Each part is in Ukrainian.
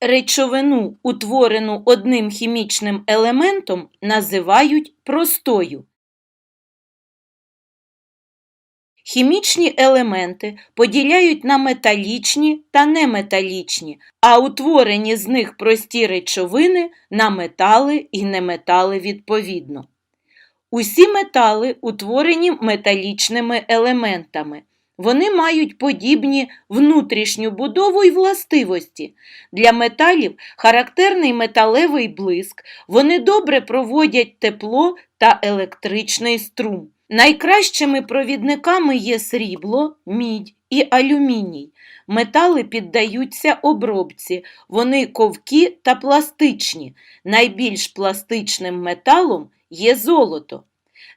речовину, утворену одним хімічним елементом, називають простою. Хімічні елементи поділяють на металічні та неметалічні, а утворені з них прості речовини на метали і неметали відповідно. Усі метали утворені металічними елементами. Вони мають подібні внутрішню будову і властивості. Для металів характерний металевий блиск, вони добре проводять тепло та електричний струм. Найкращими провідниками є срібло, мідь і алюміній. Метали піддаються обробці, вони ковкі та пластичні. Найбільш пластичним металом є золото.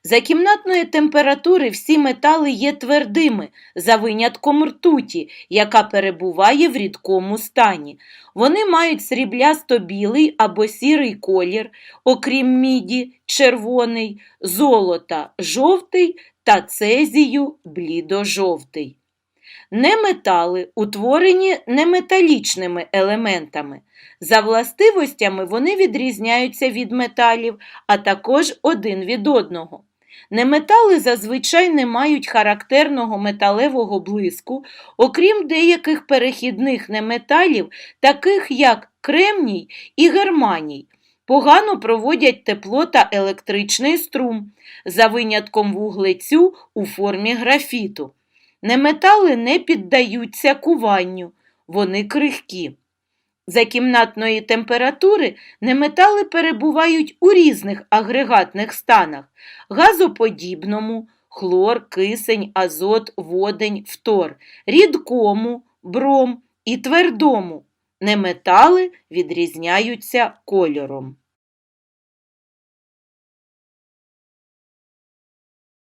За кімнатної температури всі метали є твердими, за винятком ртуті, яка перебуває в рідкому стані. Вони мають сріблясто-білий або сірий колір, окрім міді, червоний, золота жовтий та цезію блідо-жовтий. Неметали утворені неметалічними елементами. За властивостями вони відрізняються від металів, а також один від одного. Неметали зазвичай не мають характерного металевого блиску, окрім деяких перехідних неметалів, таких як кремній і германій. Погано проводять тепло та електричний струм, за винятком вуглецю у формі графіту. Неметали не піддаються куванню, вони крихкі. За кімнатної температури неметали перебувають у різних агрегатних станах газоподібному, хлор, кисень, азот, водень, фтор, рідкому, бром і твердому. Неметали відрізняються кольором.